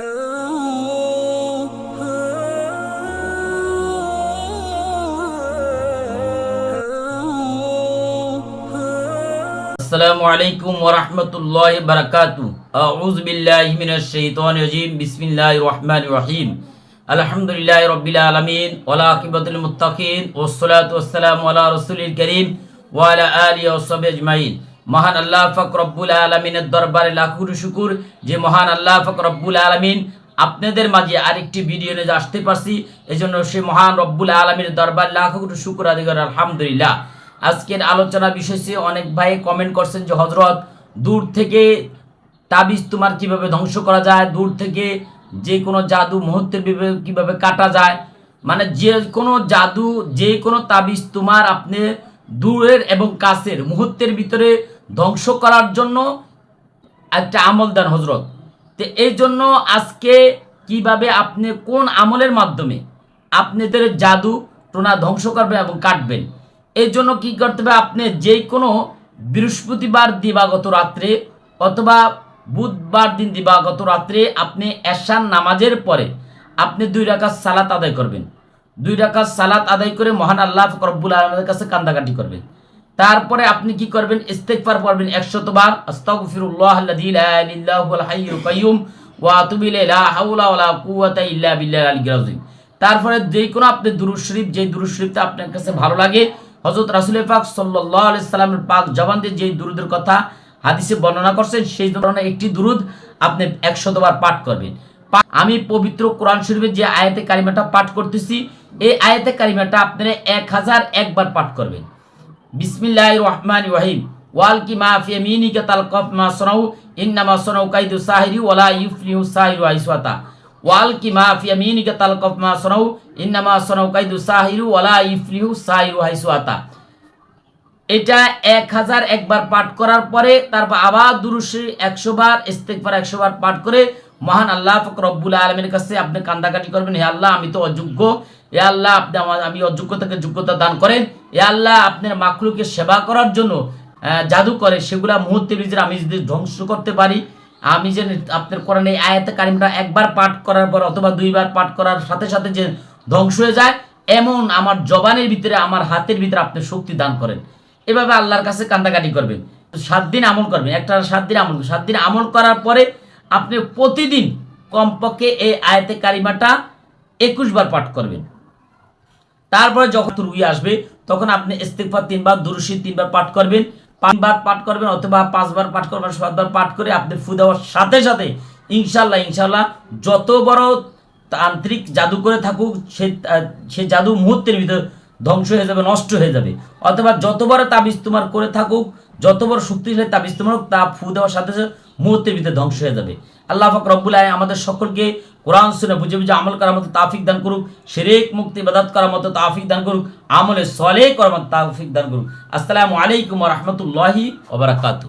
আসসালামু আলাইকুম ওরহমতুল্লাহ বারাকাতু। আউযু বিল্লাহি মিনাশ শাইতানির রাজিম। বিসমিল্লাহির রহমানির রহিম। আলহামদুলিল্লাহি রাব্বিল আলামিন। ওয়ালা আকিবাতুল মুত্তাকিন। ওয়াসসালাতু ওয়াসসালামু আলা রাসূলিল কারীম। ওয়া আলা আলিহি ওয়া সাহবিহি আজমাইন। মহান আল্লাহ পাক রব্বুল আলামিনের দরবারে লাখো শুকুর। যে মহান আল্লাহ পাক রব্বুল আলামিন আপনাদের মাঝে আরেকটি ভিডিও নিয়ে আসতে পারছি। এজন্য সে মহান রব্বুল আলমীর দরবার লাখো শুকুর আদিগর আলহামদুলিল্লাহ। আজকের আলোচনা বিষয় অনেক ভাই কমেন্ট করছেন যে হজরত দূর থেকে তাবিজ তোমার কীভাবে ধ্বংস করা যায়? দূর থেকে যে কোনো জাদু মুহূর্তের কীভাবে কাটা যায়? মানে যে কোনো জাদু, যে কোনো তাবিজ তোমার আপনি দূরের এবং কাছের মুহূর্তের ভিতরে ধ্বংস করার জন্য একটা আমল দেন হজরত তো এই জন্য আজকে কীভাবে আপনি কোন আমলের মাধ্যমে আপনাদের জাদু টোনা ধ্বংস করবেন এবং কাটবেন, এই জন্য কি করতে হবে? আপনি যে কোনো বৃহস্পতিবার দিবাগত রাত্রে অথবা বুধবার দিন দিবাগত রাত্রে আপনি এশান নামাজের পরে আপনি দুই রাকাত সালাত আদায় করবেন। দুই রাকাত সালাত আদায় করে মহান আল্লাহ রব্বুল আলমের কাছে কান্দাকাটি করবেন। তারপরে আপনি কি করবেন? ইস্তেগফার পড়বেন 100 বার আস্তাগফিরুল্লাহ তারপরে যে কোনো আপনি দুরূদ শরীফ যে দুরূদ শরীফটা আপনার কাছে ভালো লাগে, হযরত রাসূল পাক সাল্লাল্লাহু আলাইহি সাল্লামের পাক জবান দিয়ে যে দুরূদের কথা হাদিসে বর্ণনা করছেন, সেই ধরনের একটি দুরূদ আপনি 100 বার পাঠ করবেন। আমি পবিত্র কোরআন শরীফের যে আয়াতে কারিমাটা পাঠ করতেছি, এই আয়াতে কারিমাটা আপনারা এক হাজার একবার পাঠ করবেন। বিসমিল্লাহ রহমান রহিম। ওয়াল কি মা ফি ইয়ামিনিকা তালকাফ মা সনাউ ইন্নামা সনাউ কাইদু সাহিরি ওয়ালা ইউফলিহু সাহিরু আইসওয়াতা। ওয়াল কি মা ফি ইয়ামিনিকা তালকাফ মা সনাউ ইন্নামা সনাউ কাইদু সাহিরু ওয়ালা ইউফলিহু সাহিরু আইসওয়াতা। এটা এক হাজার একবার পাঠ করার পরে, তারপর আবার দুরুশি একশো বার ইস্তেকবার একশো বার পাঠ করে মহান আল্লাহ ফক রব্বুল আলমের কাছে আপনি কান্দাকাটি করবেন, হে আল্লাহ, আমি তো অযোগ্য। এ আল্লাহ, আপনি আমার, আমি অযোগ্যতাকে যোগ্যতা দান করেন। এ আল্লাহ, আপনার মাকলুকে সেবা করার জন্য জাদু করে সেগুলা মুহূর্তের ভিতরে আমি যদি ধ্বংস করতে পারি। আমি যে আপনার করেন এই আয়াতে কারিমটা একবার পাঠ করার পর অথবা দুইবার পাঠ করার সাথে সাথে যে ধ্বংস হয়ে যায়, এমন আমার জবানের ভিতরে, আমার হাতের ভিতরে আপনি শক্তি দান করেন। এভাবে আল্লাহর কাছে কান্দাকাটি করবেন। সাত দিন আমল করবেন, একটা সাত দিন আমল সাত দিন আমল করার পরে আপনি প্রতিদিন কমপক্ষে এই আয়াতে কারিমাটা একুশ বার পাঠ করবেন। তারপরে যখন রুগী আসবে, তখন আপনি ইস্তেকফার তিনবার দুরুশি তিনবার পাঠ করবেন। পাঁচবার পাঠ করবেন অথবা পাঁচবার পাঠ করবেন, সাতবার পাঠ করে আপনি ফু দেওয়ার সাথে সাথে ইনশাল্লাহ ইনশাল্লাহ যত বড় তান্ত্রিক জাদু করে থাকুক, সে সে জাদু মুহূর্তের ভিতর ধ্বংস হয়ে যাবে, নষ্ট হয়ে যাবে। অথবা যত বড় তাবিজ তোমার করে থাকুক যত বড় শক্তিশালী তা তোমার তা ফু দেওয়ার সাথে সাথে মুহূর্তের ভিতরে ধ্বংস হয়ে যাবে। আল্লাহ ফাক রব্বুল আয় আমাদের সকলকে কোরআন শুনে বুঝে বুঝে আমল করার মতো তাফিক দান করুক, শেরেক মুক্তি বাদাত করার মতো তাফিক দান করুক, আমলে সলে করার মতো তাফিক দান করুক। আসসালামু আলাইকুম রহমতুল্লাহি ওবরাকাতু